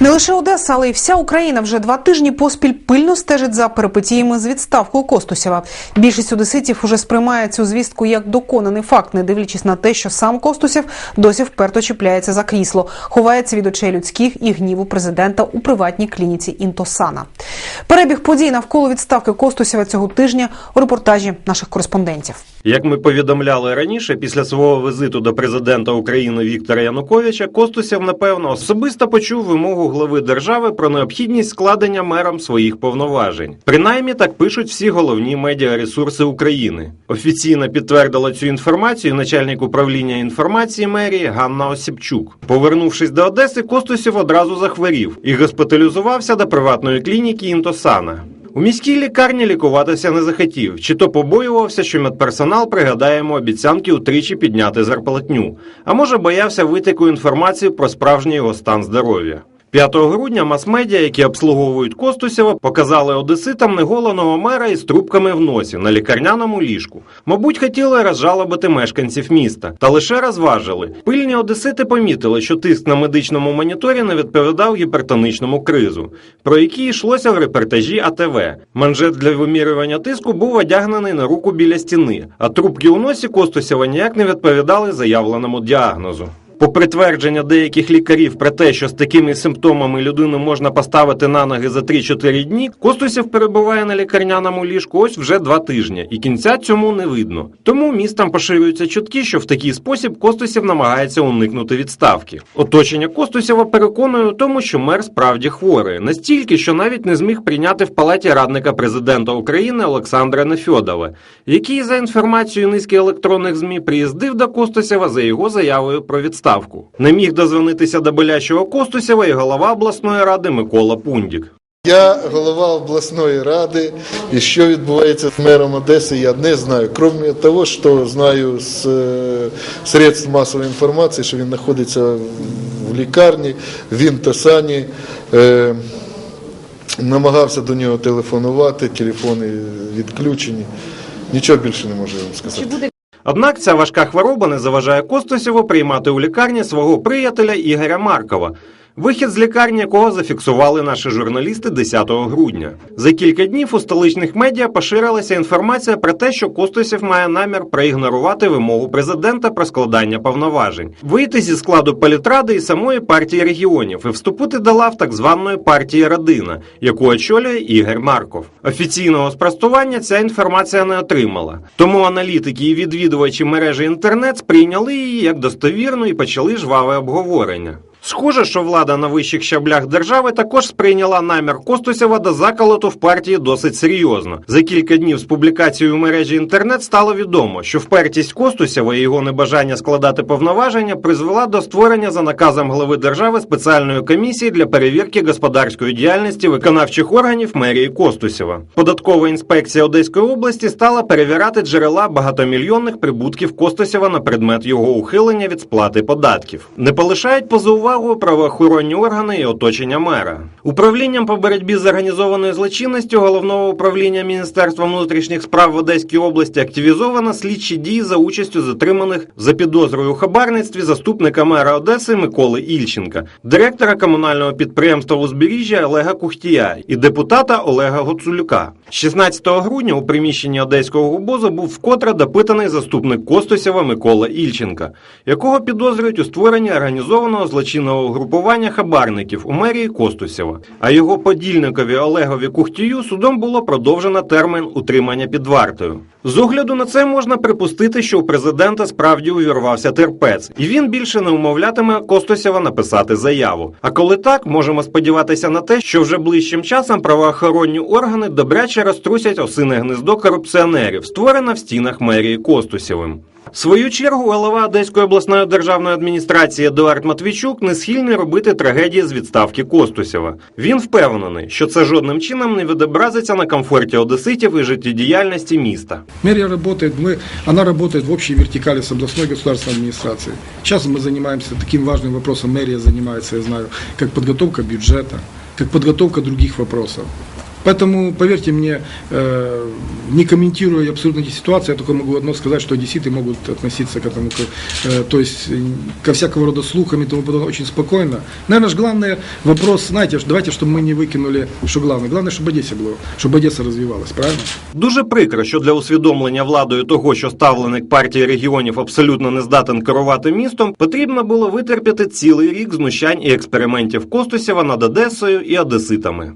Не лише Одеса, але й вся Україна вже два тижні поспіль пильно стежить за перипетіями з відставкою Костусєва. Більшість одеситів уже сприймає цю звістку як доконаний факт, не дивлячись на те, що сам Костусєв досі вперто чіпляється за крісло, ховається від очей людських і гніву президента у приватній клініці Інтосана. Перебіг подій навколо відставки Костусєва цього тижня у репортажі наших кореспондентів. Як ми повідомляли раніше, після свого візиту до президента України Віктора Януковича Костусєв, напевно, особисто почув вимогу глави держави про необхідність складення мерам своїх повноважень. Принаймні так пишуть всі головні медіаресурси України. Офіційно підтвердила цю інформацію начальник управління інформації мерії Ганна Осіпчук. Повернувшись до Одеси, Костусєв одразу захворів і госпіталізувався до приватної клініки Інтосана. У міській лікарні лікуватися не захотів, чи то побоювався, що медперсонал пригадає йому обіцянки утричі підняти зарплатню, а може боявся витеку інформації про справжній його стан здоров'я. 5 грудня мас-медіа, які обслуговують Костусєва, показали одеситам неголеного мера із трубками в носі на лікарняному ліжку. Мабуть, хотіли розжалобити мешканців міста, та лише розважили. Пильні одесити помітили, що тиск на медичному моніторі не відповідав гіпертоничному кризу, про який йшлося в репортажі АТВ. Манжет для вимірювання тиску був одягнений на руку біля стіни, а трубки у носі Костусєва ніяк не відповідали заявленому діагнозу. Попри твердження деяких лікарів про те, що з такими симптомами людину можна поставити на ноги за 3-4 дні, Костусів перебуває на лікарняному ліжку ось вже два тижні, і кінця цьому не видно. Тому містом поширюються чутки, що в такий спосіб Костусів намагається уникнути відставки. Оточення Костусєва переконує у тому, що мер справді хворий, настільки, що навіть не зміг прийняти в палаті радника президента України Олександра Нефьодова, який за інформацією низки електронних змі приїздив до Костусєва за його заявою про відставку. Не міг дозвонитися до болячого Костусєва і голова обласної ради Микола Пундік. Я голова обласної ради, і що відбувається з мером Одеси, я не знаю. Крім того, що знаю з е, средств масової інформації, що він знаходиться в лікарні, в Інтосані. Е, намагався до нього телефонувати, телефони відключені. Нічого більше не можу вам сказати. Однак ця важка хвороба не заважає Костусєву приймати у лікарні свого приятеля Ігоря Маркова. Вихід з лікарні, якого зафіксували наші журналісти 10 грудня. За кілька днів у столичних медіа поширилася інформація про те, що Костусєв має намір проігнорувати вимогу президента про складання повноважень, вийти зі складу політради і самої партії регіонів і вступити до лав так званої партії Родина, яку очолює Ігор Марков. Офіційного спростування ця інформація не отримала. Тому аналітики і відвідувачі мережі інтернет сприйняли її як достовірну і почали жваве обговорення. Схоже, що влада на вищих щаблях держави також сприйняла намір Костусєва до заколоту в партії досить серйозно. За кілька днів з публікацією в мережі інтернет стало відомо, що впертість Костусєва і його небажання складати повноваження призвела до створення за наказом глави держави спеціальної комісії для перевірки господарської діяльності виконавчих органів мерії Костусєва. Податкова інспекція Одеської області стала перевіряти джерела багатомільйонних прибутків Костусєва на предмет його ухилення від сплати податків. Не полишають поза увагу правоохоронні органи і оточення мера. Управлінням по боротьбі з організованою злочинністю головного управління Міністерства внутрішніх справ в Одеській області активізовано слідчі дії за участю затриманих за підозрою у хабарництві заступника мера Одеси Миколи Ільченка, директора комунального підприємства Узбережжя Олега Кухтія і депутата Олега Гоцулюка. 16 грудня у приміщенні одеського губозу був вкотре допитаний заступник Костусєва Микола Ільченка, якого підозрюють у створенні організованого злочинного угрупування хабарників у мерії Костусєва. А його подільникові Олегові Кухтію судом було продовжено термін утримання під вартою. З огляду на це можна припустити, що у президента справді увірвався терпець, і він більше не умовлятиме Костусєва написати заяву. А коли так, можемо сподіватися на те, що вже ближчим часом правоохоронні органи добряче розтрусять осине гнездо корупціонерів, створене в стінах мерії Костусєвим. В свою чергу голова Одеської обласної державної адміністрації Едуард Матвійчук не схильний робити трагедії з відставки Костусєва. Він впевнений, що це жодним чином не відобразиться на комфорті одеситів і життєдіяльності міста. Мэрия работает, мы, она работает в общей вертикали с областной государственной администрацией. Сейчас мы занимаемся таким важным вопросом, мэрия занимается, я знаю, как подготовка бюджета, как подготовка других вопросов. Поэтому, поверьте мне, э, не комментируя абсолютно эти ситуации, я только могу одно сказать, что одесситы могут относиться к этому, к, э, то есть э, ко всякого рода слухам и тому подобное очень спокойно. Наверное, же главный вопрос, знаете, что- давайте, чтобы мы не выкинули, что главное. Главное, чтобы Одессе было, чтобы Одесса развивалась, правильно? Дуже прикро, що для усвідомлення владою того, що ставленик партії регіонів абсолютно не здатен керувати містом, потрібно було витерпіти цілий рік знущань і експериментів Костусєва над Одесою і одеситами.